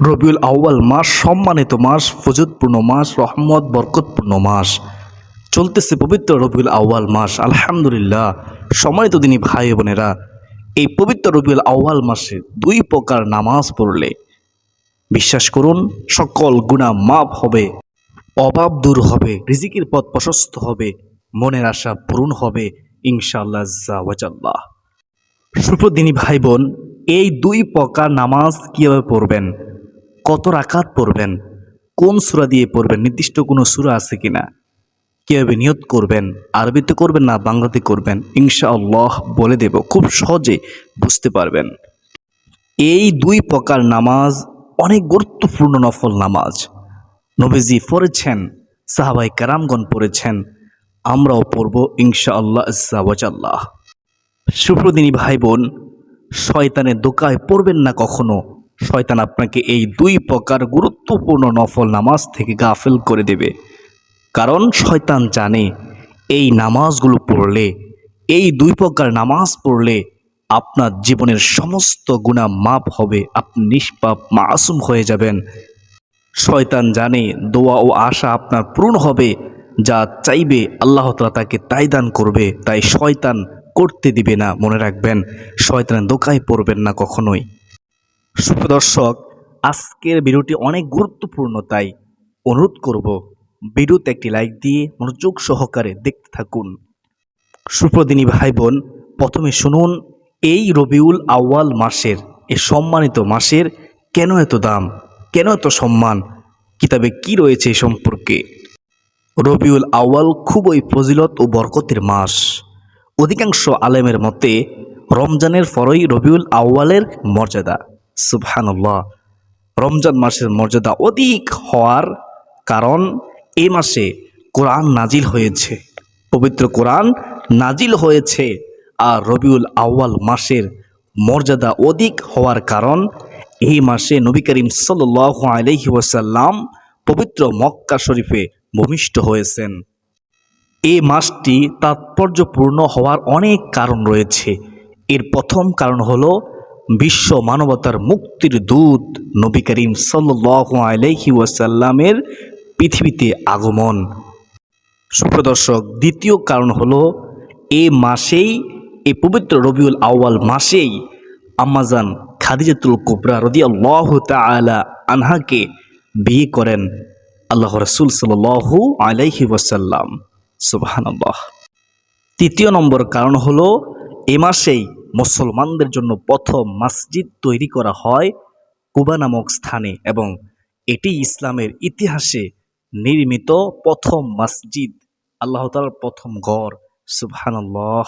রবিউল আউয়াল মাস, সম্মানিত মাস ফজুতপূর্ণ মাস, রহমত, বরকতপূর্ণ মাস। চলতেছে পবিত্র রবিউল আউয়াল মাস, আলহামদুলিল্লাহ। সম্মানিত দিনী ভাই বোনেরা, এই পবিত্র রবিউল আউয়াল মাসে দুই প্রকার নামাজ পড়লে বিশ্বাস করুন, সকল গুণা মাপ হবে, অভাব দূর হবে, রিজিকের পথ প্রশস্ত হবে, মনের আশা পূরণ হবে, ইনশাআল্লাহ সুপ্রদিনী ভাই বোন, এই দুই প্রকার নামাজ কীভাবে পড়বেন? কত রাকাত পড়বেন? কোন সূরা দিয়ে পড়বেন? নির্দিষ্ট কোনো সূরা আছে কিনা? কীভাবে নিয়ত করবেন? আরবিতে করবেন না বাংলাতে করবেন? ইনশাআল্লাহ বলে দেব, খুব সহজে বুঝতে পারবেন। এই দুই প্রকার নামাজ অনেক গুরুত্বপূর্ণ নফল নামাজ। নবীজি পড়েছেন সাহাবাই কারামগণ পড়েছেন, আমরাও পড়ব ইনশাআল্লাহ আল্লাহ সুপ্রদিনী ভাই বোন শয়তানের দোকায় পড়বেন না কখনো? শয়তান আপনাকে এই দুই প্রকার গুরুত্বপূর্ণ নফল নামাজ থেকে গাফেল করে দেবে। কারণ শয়তান জানে, এই নামাজগুলো পড়লে, এই দুই প্রকার নামাজ পড়লে আপনার জীবনের সমস্ত গুণা মাপ হবে, আপনি নিষ্পাপ, মাসুম হয়ে যাবেন। শয়তান জানে, দোয়া ও আশা আপনার পূরণ হবে, যা চাইবে আল্লাহ তালা তাকে তাই দান করবে, তাই শয়তান করতে দিবে না, মনে রাখবেন, শয়তানের দোকায় পড়বেন না কখনোই। সুপ্রদর্শক, আজকের ভিডিওটি অনেক গুরুত্বপূর্ণ, তাই অনুরোধ করব ভিডিওতে একটি লাইক দিয়ে মনোযোগ সহকারে দেখতে থাকুন। সুপ্রদিনী ভাই বোন প্রথমে শুনুন, এই রবিউল আউয়াল মাসের, এই সম্মানিত মাসের কেন এত দাম, কেন এত সম্মান, কিতাবে কি রয়েছে এই সম্পর্কে? রবিউল আউয়াল খুবই ফজিলত ও বরকতের মাস। অধিকাংশ আলেমের মতে, রমজানের পরই রবিউল আউয়ালের মর্যাদা। সুবহানাল্লাহ। রমজান মাসের মর্যাদা অধিক হওয়ার কারণ এ মাসে কোরআন নাজিল হয়েছে, পবিত্র কোরআন নাজিল হয়েছে আর রবিউল আউয়াল মাসের মর্যাদা অধিক হওয়ার কারণ এই মাসে নবী করিম সাল্লাহ আলহি ওয়াসাল্লাম পবিত্র মক্কা শরীফে ভূমিষ্ঠ হয়েছেন। এই মাসটি তাৎপর্যপূর্ণ হওয়ার অনেক কারণ রয়েছে। এর প্রথম কারণ হলো বিশ্ব মানবতার মুক্তির দূত নবী করিম আলহি ওয়াসাল্লামের পৃথিবীতে আগমন। সুপ্রদর্শক দ্বিতীয় কারণ হলো, এ মাসেই এই পবিত্র রবিউল আউয়াল মাসেই আম্মাজান খাদিজাতুল কুবরা রদি আল্লাহ তালা আনহাকে বিয়ে করেন আল্লাহ রসুল সাল্লু আলাইহি ওয়াসাল্লাম। সুবাহান্লাহ তৃতীয় নম্বর কারণ হলো, এ মাসেই মুসলমানদের জন্য প্রথম মসজিদ তৈরি করা হয় কুবা নামক স্থানে এবং এটি ইসলামের ইতিহাসে নির্মিত প্রথম মসজিদ, আল্লাহ তালার প্রথম গড় সুবহানাল্লাহ।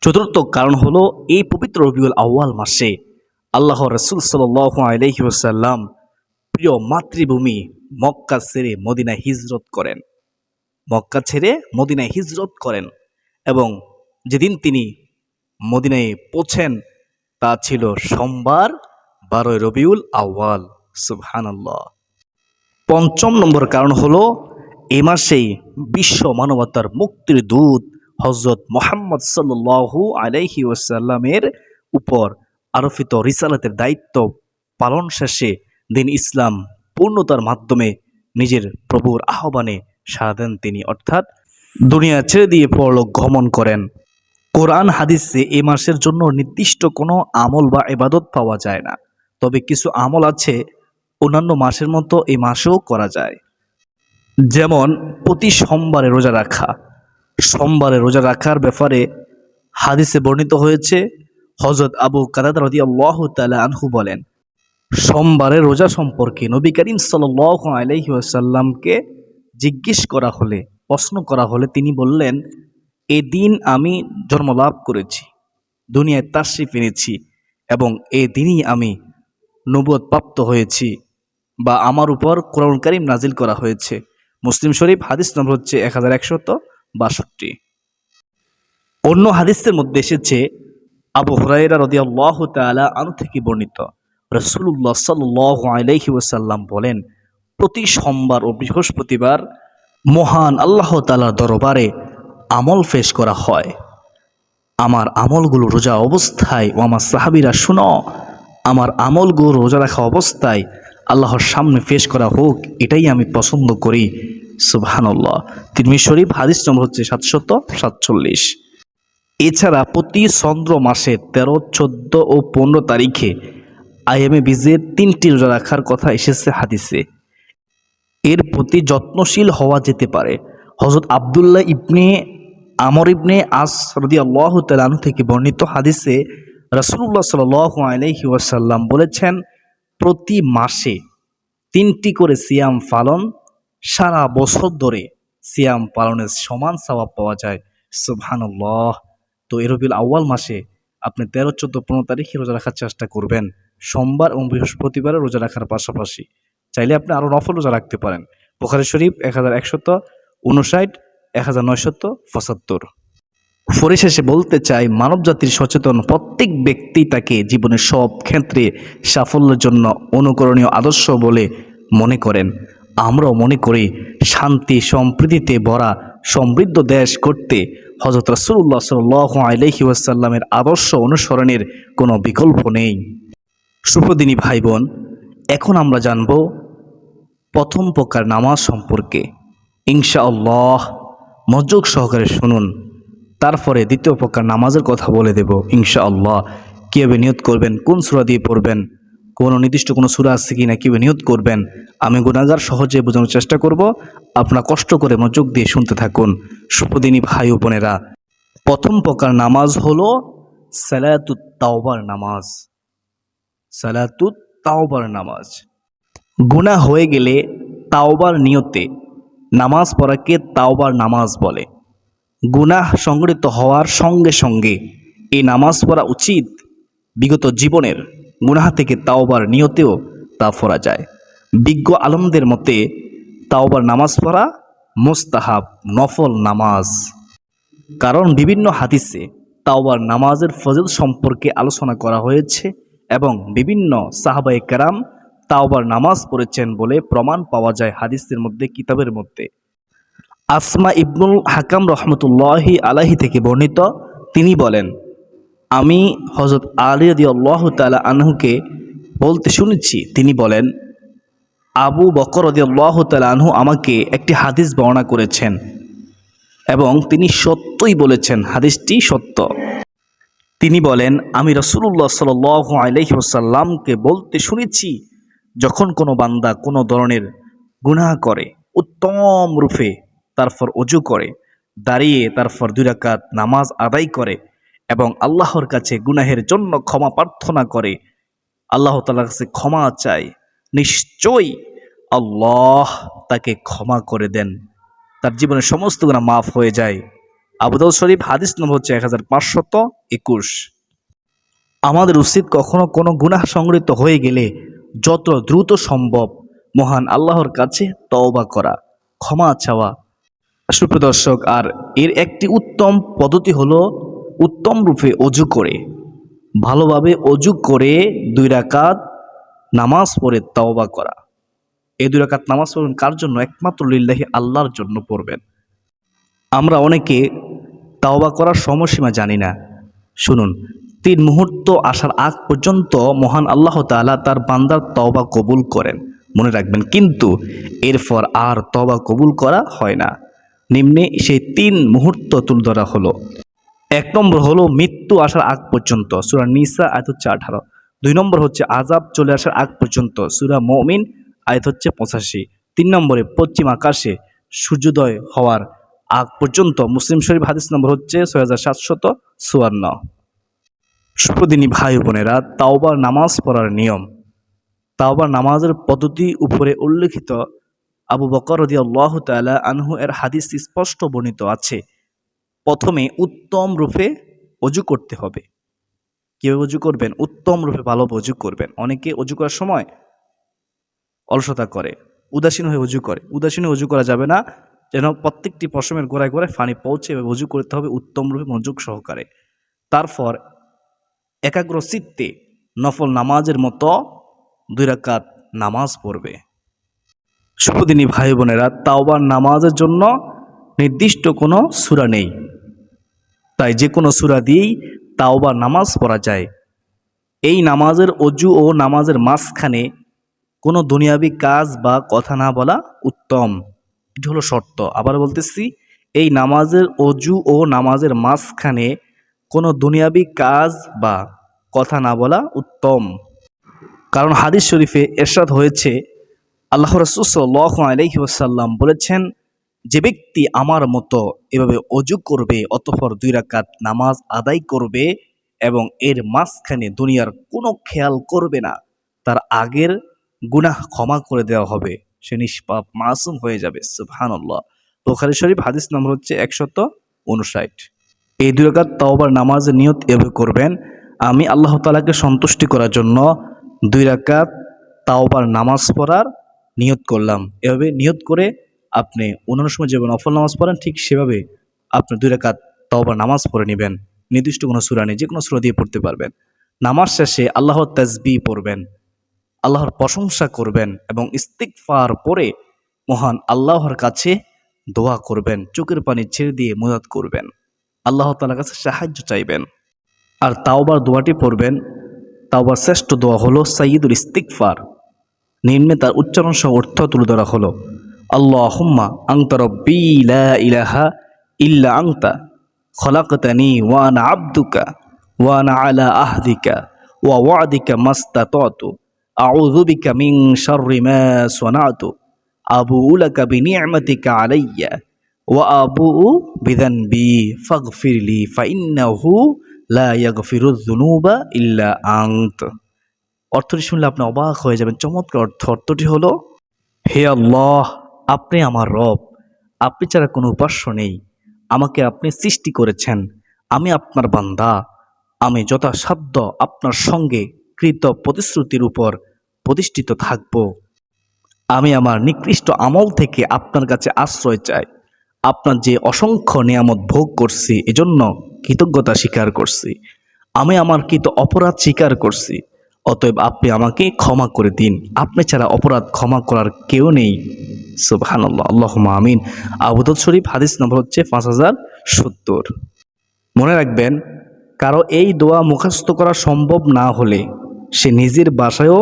চতুর্থ কারণ হলো এই পবিত্র রবিউল আউয়াল মাসে আল্লাহ রসুল সাল আলহি ওসাল্লাম প্রিয় মাতৃভূমি মক্কা ছেড়ে মদিনায় হিজরত করেন। মক্কা ছেড়ে মদিনায় হিজরত করেন এবং যেদিন তিনি মদিনায় পৌঁছেন, তা ছিল সোমবার, বারোই রবিউল আউয়াল। সুবহানাল্লাহ। পঞ্চম নম্বর কারণ হলো, এ মাসেই বিশ্ব মানবতার মুক্তির দূত হজরত মোহাম্মদ সাল্লু আলাইহি ওসাল্লামের উপর আরোপিত রিসালাতের দায়িত্ব পালন শেষে দিন ইসলাম পূর্ণতার মাধ্যমে নিজের প্রভুর আহ্বানে সাড়া দেন তিনি। অর্থাৎ দুনিয়া ছেড়ে দিয়ে পরলোক গমন করেন। কোরআন হাদিসে এ মাসের জন্য নির্দিষ্ট কোনো আমল বা এবাদত পাওয়া যায় না। তবে কিছু আমল আছে, অন্যান্য মাসের মতো এই মাসেও করা যায়। যেমন, প্রতি সোমবারে রোজা রাখা। সোমবারে রোজা রাখার ব্যাপারে হাদিসে বর্ণিত হয়েছে হজরত আবু কাদাদ রদি আল্লাহ তালা আনহু বলেন, সোমবারে রোজা সম্পর্কে নবী করিম সাল আলহি আসাল্লামকে জিজ্ঞেস করা হলে, প্রশ্ন করা হলে তিনি বললেন এদিন আমি জন্মলাভ করেছি, দুনিয়ায় তাশ্রিফ এনেছি এবং এ দিনই আমি নবদ প্রাপ্ত হয়েছি বা আমার উপর কোরআন করিম নাজিল করা হয়েছে। মুসলিম শরীফ হাদিস নম্বর হচ্ছে এক হাজার একশত বাষট্টি। অন্য হাদিসের মধ্যে এসেছে, আবু হরাইরা রদি আল্লাহ তালা আনু থেকে বর্ণিত রসুল্লাহ সাল্লাহ আলাইহি ওসাল্লাম বলেন, প্রতি সোমবার ও বৃহস্পতিবার মহান আল্লাহ তালার দরবারে আমল পেশ করা হয়। আমার আমলগুলো রোজা অবস্থায়, ও আমার সাহাবিরা শুনো, আমার আমলগুলো রোজা রাখা অবস্থায় আল্লাহর সামনে পেশ করা হোক, এটাই আমি পছন্দ করি। সুবহানাল্লাহ। তিরমি শরীফ, হাদিস নম্বর হচ্ছে সাতশত সাতচল্লিশ। এছাড়া প্রতি চন্দ্র মাসের তেরো, চোদ্দ ও পনেরো তারিখে আইএমএ বীজের তিনটি রোজা রাখার কথা এসেছে হাদিসে। এর প্রতি যত্নশীল হওয়া যেতে পারে। হজরত আবদুল্লাহ ইবনে আমর ইবনে আস রদি আল্লাহ তালু থেকে বর্ণিত হাদিসে রসুল্লাহ সাল আলহি ওয়াসাল্লাম বলেছেন, প্রতি মাসে তিনটি করে সিয়াম পালন, সারা বছর ধরে সিয়াম পালনের সমান স্বভাব পাওয়া যায়। সুবহানাল্লাহ। তো এরবিল আউয়াল মাসে আপনি তেরো, চোদ্দ, পনেরো তারিখে রোজা রাখার চেষ্টা করবেন। সোমবার এবং বৃহস্পতিবারে রোজা রাখার পাশাপাশি। চাইলে আপনি আরও নফল রোজা রাখতে পারেন। বোখারি শরীফ এক হাজার একশত উনষাট এক হাজার নয়শত পঁচাত্তর। পরিশেষে বলতে চাই মানব জাতির সচেতন প্রত্যেক ব্যক্তি তাকে জীবনের সব ক্ষেত্রে সাফল্যের জন্য অনুকরণীয় আদর্শ বলে মনে করেন। আমরাও মনে করি, শান্তি, সম্প্রীতিতে ভরা, সমৃদ্ধ দেশ করতে হজরত রসুল্লাহ সাল আলহি ওয়াসাল্লামের আদর্শ অনুসরণের কোনো বিকল্প নেই। সুপ্রদিনী ভাই বোন এখন আমরা জানব প্রথম প্রকার নামাজ সম্পর্কে। ইনশাআল্লাহ মনোযোগ সহকারে শুনুন। তারপরে দ্বিতীয় প্রকার নামাজের কথা বলে দেব, ইনশাআল্লাহ। কীভাবে নিয়ত করবেন, কোন সুরা দিয়ে পড়বেন, কোনো নির্দিষ্ট কোনো সুরা আছে কি না কীভাবে নিয়ত করবেন, আমি গুণাগার সহজে বোঝানোর চেষ্টা করব। আপনার কষ্ট করে মনোযোগ দিয়ে শুনতে থাকুন। সুপ্রদিনী ভাই বোনেরা। প্রথম প্রকার নামাজ হলো সালাতুত তাওবার নামাজ। সালাতুত তাওবার নামাজ। গুণা হয়ে গেলে তাওবার নিয়তে নামাজ পড়াকে তাওবার নামাজ বলে। গুনাহ সংগঠিত হওয়ার সঙ্গে সঙ্গে এই নামাজ পড়া উচিত বিগত জীবনের গুনাহ থেকে তাওবার নিয়তেও তা পড়া যায়। বিজ্ঞ আলমদের মতে, তাওবার নামাজ পড়া মোস্তাহাব, নফল নামাজ। কারণ বিভিন্ন হাদিসে তাওবার নামাজের ফজল সম্পর্কে আলোচনা করা হয়েছে এবং বিভিন্ন সাহাবায়ে কেরাম তাওবার নামাজ পড়েছেন বলে প্রমাণ পাওয়া যায় হাদিসের মধ্যে, কিতাবের মধ্যে। আসমা ইবনুল হাকাম রহমতুল্লাহি আলাহি থেকে বর্ণিত, তিনি বলেন, আমি হজরত আলী রদি আল্লাহ তালা আনহুকে বলতে শুনেছি। তিনি বলেন, আবু বকর রদি আল্লাহ তালা আনহু আমাকে একটি হাদিস বর্ণনা করেছেন এবং তিনি সত্যই বলেছেন, হাদিসটি সত্য। তিনি বলেন, আমি রসুল্লাহ সাল আলহিহসাল্লামকে বলতে শুনেছি যখন কোনো বান্দা কোনো ধরনের গুনাহ করে, উত্তম রূপে তারপর অজু করে, দাঁড়িয়ে তারপর দুই রাকাত নামাজ আদায় করে এবং আল্লাহর কাছে গুনাহের জন্য ক্ষমা প্রার্থনা করে, আল্লাহ তালার কাছে ক্ষমা চায়, নিশ্চয়ই আল্লাহ তাকে ক্ষমা করে দেন। তার জীবনের সমস্ত গুণা মাফ হয়ে যায়। আবুদাল শরীফ হাদিস নম্বর হচ্ছে এক হাজার পাঁচশত একুশ। আমাদের উচিত কখনো কোনো গুনাহ সংগৃহীত হয়ে গেলে যত দ্রুত সম্ভব মহান আল্লাহর কাছে তওবা করা, ক্ষমা চাওয়া। সুপ্রদর্শক আর এর একটি উত্তম পদ্ধতি হলো উত্তম রূপে অজু করে। ভালোভাবে অজু করে দুই রাকাত নামাজ পড়ে তওবা করা। এই দুই রাকাত নামাজ পড়বেন কার জন্য? একমাত্র লিল্লাহি আল্লাহর জন্য পড়বেন। আমরা অনেকে তাওবা করার সময়সীমা জানি না। শুনুন তিন মুহূর্ত আসার আগ পর্যন্ত মহান আল্লাহ তাআলা তার বান্দার তওবা কবুল করেন। মনে রাখবেন, কিন্তু এরপর আর তবা কবুল করা হয় না। নিম্নে সেই তিন মুহূর্ত তুল ধরা হলো। এক নম্বর হলো মৃত্যু আসার আগ পর্যন্ত, সুরা নিসা, আয়ত হচ্ছে আঠারো। দুই নম্বর হচ্ছে আজাব চলে আসার আগ পর্যন্ত, সুরা মমিন, আয়ত হচ্ছে পঁচাশি। তিন নম্বরে পশ্চিম আকাশে সূর্যোদয় হওয়ার আগ পর্যন্ত, মুসলিম শরীফ হাদিস নম্বর হচ্ছে ছয় হাজার সাতশত চুয়ান্ন। সুপ্রদিনী ভাই বোনেরা তাওবার নামাজ পড়ার নিয়ম। তাওবার নামাজের পদ্ধতি উপরে উল্লেখিত আবু বকর রদি তালা আনহু এর হাদিস স্পষ্ট বর্ণিত আছে। প্রথমে উত্তম রূপে অজু করতে হবে। কীভাবে অজু করবেন? উত্তম রূপে ভালো অজু করবেন। অনেকে অজু করার সময় অলসতা করে, উদাসীন হয়ে অজু করে। উদাসীন হয়ে অজু করা যাবে না। যেন প্রত্যেকটি পশমের গোড়ায় গোড়ায় পানি পৌঁছে অজু করতে হবে উত্তম রূপে মনোযোগ সহকারে। তারপর একাগ্র চিত্তে নফল নামাজের মতো দুই রাকাত নামাজ পড়বে। শুভদিনী ভাই বোনেরা তাওবার নামাজের জন্য নির্দিষ্ট কোনো সুরা নেই। তাই যে কোনো সুরা দিয়েই তাওবার নামাজ পড়া যায়। এই নামাজের অজু ও নামাজের মাঝখানে কোনো দুনিয়াবি কাজ বা কথা না বলা উত্তম। এটি হলো শর্ত। আবার বলতেছি, এই নামাজের অজু ও নামাজের মাঝখানে কোনো দুনিয়াবি কাজ বা কথা না বলা উত্তম। কারণ হাদিস শরীফে এরশাদ হয়েছে, আল্লাহ ওসাল্লাম বলেছেন, যে ব্যক্তি আমার মতো এভাবে অজু করবে, অতঃপর দুই রাকাত নামাজ আদায় করবে এবং এর মাঝখানে দুনিয়ার কোনো খেয়াল করবে না, তার আগের গুনাহ ক্ষমা করে দেওয়া হবে। সে নিষ্পাপ, মাসুম হয়ে যাবে। সুবহানাল্লাহ। বোখারি শরীফ হাদিস নম্বর হচ্ছে একশত উনষাট। এই দুই রাকাত তাওবার নামাজের নিয়ত এভাবে করবেন আমি আল্লাহ তালাকে সন্তুষ্টি করার জন্য দুই রাকাত তাওবার নামাজ পড়ার নিয়ত করলাম। এভাবে নিয়ত করে আপনি অন্যান্য সময় যেভাবে নফল নামাজ পড়েন, ঠিক সেভাবে আপনি দুই রাকাত তাওবার নামাজ পড়ে নেবেন। নির্দিষ্ট কোনো সুরা নেই যে কোনো সুরা দিয়ে পড়তে পারবেন। নামাজ শেষে আল্লাহর তাজবি পড়বেন, আল্লাহর প্রশংসা করবেন এবং ইস্তিক ইস্তিকফার পরে মহান আল্লাহর কাছে দোয়া করবেন, চোখের পানি ছেড়ে দিয়ে মুদাত করবেন। আল্লাহ তালার কাছে সাহায্য চাইবেন। আর তাওবার দোয়াটি পড়বেন। তাওবার শ্রেষ্ঠ দোয়া হলো সাইয়দুল ইস্তিকফার নিম্নে তার উচ্চারণ সহ অর্থ তুলে ধরা হলো আল্লাহ হুম্মা আংতা রব্বি ইলাহা ইল্লা আংতা খলাকতানি ওয়ানা আব্দুকা ওয়ানা আলা আহদিকা ওয়া ওয়াদিকা মাস্তাতু আউযু বিকা মিন শাররি মা সানাতু আবুউ লাকা বিনি'মাতিকা আলাইয়া, ওয়া আবুউ বিযানবি ফাগফিরলি ফাইন্নাহু লা ইয়াগফিরুয যুনুবা ইল্লা আন্ত। অর্থটি শুনলে আপনি অবাক হয়ে যাবেন। চমৎকার অর্থ। অর্থটি হলো, হে আল্লাহ, আপনি আমার রব। আপনি ছাড়া কোনো উপাস্য নেই। আমাকে আপনি সৃষ্টি করেছেন। আমি আপনার বান্দা। আমি যথাসাধ্য আপনার সঙ্গে কৃত প্রতিশ্রুতির উপর প্রতিষ্ঠিত থাকব। আমি আমার নিকৃষ্ট আমল থেকে আপনার কাছে আশ্রয় চাই। আপনার যে অসংখ্য নিয়ামত ভোগ করছি, এজন্য কৃতজ্ঞতা স্বীকার করছি। আমি আমার কৃত অপরাধ স্বীকার করছি। অতএব আপনি আমাকে ক্ষমা করে দিন। আপনি ছাড়া অপরাধ ক্ষমা করার কেউ নেই। সুবহানাল্লাহ। আল্লাহ আমিন। আবুদত শরীফ, হাদিস নম্বর হচ্ছে পাঁচ হাজার সত্তর। মনে রাখবেন, কারও এই দোয়া মুখস্থ করা সম্ভব না হলে সে নিজের বাসায়ও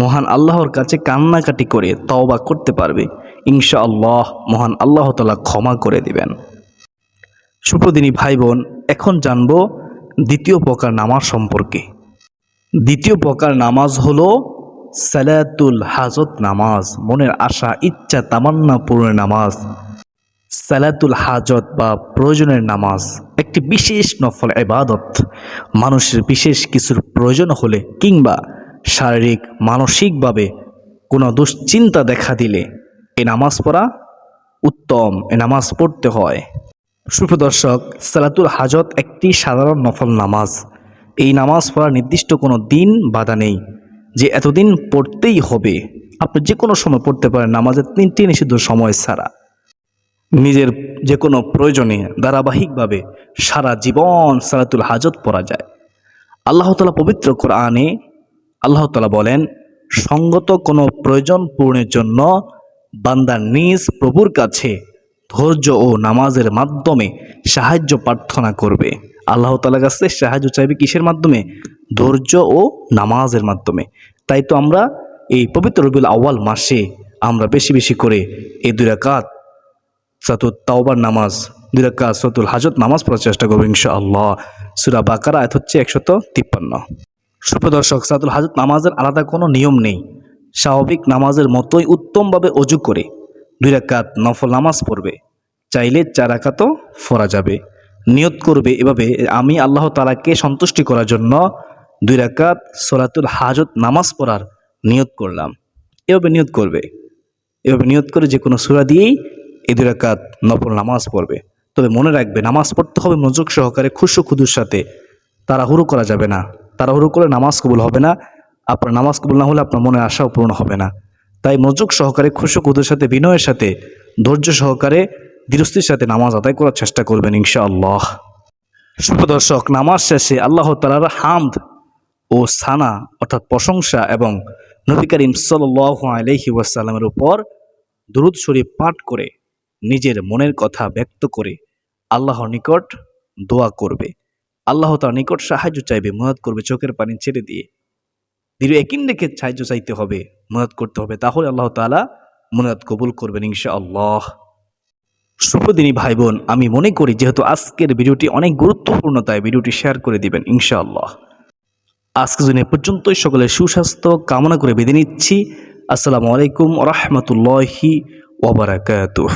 মহান আল্লাহর কাছে কান্নাকাটি করে তওবা করতে পারবে। ইনশা আল্লাহ মহান আল্লাহ তালা ক্ষমা করে দিবেন। সুপ্রদিনী ভাই বোন এখন জানব দ্বিতীয় প্রকার নামাজ সম্পর্কে। দ্বিতীয় প্রকার নামাজ হলো সালাতুল হাজত নামাজ, মনের আশা, ইচ্ছা, তামান্না পূরণের নামাজ। সালাতুল হাজত বা প্রয়োজনের নামাজ, একটি বিশেষ নফল এবাদত মানুষের বিশেষ কিছুর প্রয়োজন হলে কিংবা শারীরিক, মানসিকভাবে কোনো দুশ্চিন্তা দেখা দিলে এই নামাজ পড়া উত্তম, এ নামাজ পড়তে হয়। সুপ্রদর্শক সালাতুল হাজত একটি সাধারণ নফল নামাজ। এই নামাজ পড়ার নির্দিষ্ট কোনো দিন বাধা নেই। যে এতদিন পড়তেই হবে, আপনি যে কোনো সময় পড়তে পারেন নামাজের তিনটি নিষিদ্ধ সময় ছাড়া। নিজের যে কোনো প্রয়োজনে, ধারাবাহিকভাবে সারা জীবন সালাতুল হাজত পড়া যায়। আল্লাহ তালা পবিত্র কোরআনে আল্লাহ তালা বলেন, সঙ্গত কোনো প্রয়োজন পূরণের জন্য বান্দার নিজ প্রভুর কাছে ধৈর্য ও নামাজের মাধ্যমে সাহায্য প্রার্থনা করবে। আল্লাহ তালার কাছে সাহায্য চাইবে কিসের মাধ্যমে? ধৈর্য ও নামাজের মাধ্যমে। তাই তো আমরা এই পবিত্র রবিউল আওয়াল মাসে আমরা বেশি বেশি করে এই দুই রাকাত সাতুল তাওবার নামাজ, দুই রাকাত সাতুল হাজত নামাজ পড়ার চেষ্টা করব ইনশা আল্লাহ সুরা বাকারা আয়াত হচ্ছে একশত তিপ্পান্ন। সুপ্রদর্শক সাতুল হাজত নামাজের আলাদা কোনো নিয়ম নেই। স্বাভাবিক নামাজের মতোই উত্তমভাবে অজু করে। দুই রাকাত নফল নামাজ পড়বে। চাইলে চার রাকাতও পড়া যাবে। নিয়ত করবে এভাবে আমি আল্লাহ তালাকে সন্তুষ্টি করার জন্য দুই রাকাত সোলাতুল হাজত নামাজ পড়ার নিয়ত করলাম। এভাবে নিয়ত করবে। এভাবে নিয়ত করে যে কোনো সুরা দিয়েই এই দুই রাকাত নফল নামাজ পড়বে। তবে মনে রাখবে, নামাজ পড়তে হবে মনোযোগ সহকারে খুশু খুদুর সাথে। তারা তাড়াহুড়ো করা যাবে না। তাড়াহুড়ো করে নামাজ কবুল হবে না। আপনার নামাজ কবুল না হলে আপনার মনের আশাও পূরণ হবে না। তাই মনোযোগ সহকারে খুশু খুদুর সাথে, বিনয়ের সাথে, ধৈর্য সহকারে দৃষ্টির সাথে নামাজ আদায় করার চেষ্টা করবেন ইনশাআল্লাহ। সুপ্রদর্শক নামাজ শেষে আল্লাহ তালার হামদ ও সানা অর্থাৎ প্রশংসা এবং নবী করিম সাল আলহি ওয়াসাল্লামের উপর দুরুদ শরীফ পাঠ করে নিজের মনের কথা ব্যক্ত করে আল্লাহর নিকট দোয়া করবে। আল্লাহ তার নিকট সাহায্য চাইবে মহাদ করবে চোখের পানি ছেড়ে দিয়ে। দৃঢ় একিন রেখে সাহায্য চাইতে হবে মনাদ করতে হবে, তাহলে আল্লাহ তাআলা মনাদ কবুল করবেন ইনশা আল্লাহ সুপ্রদিনী ভাই বোন আমি মনে করি যেহেতু আজকের ভিডিওটি অনেক গুরুত্বপূর্ণ, তাই ভিডিওটি শেয়ার করে দিবেন ইনশাআল্লাহ। আজকে এ পর্যন্তই, সকলের সুস্বাস্থ্য কামনা করে বেঁধে নিচ্ছি। আসসালামু আলাইকুম রহমতুল্লাহি ওবরাকাতুহ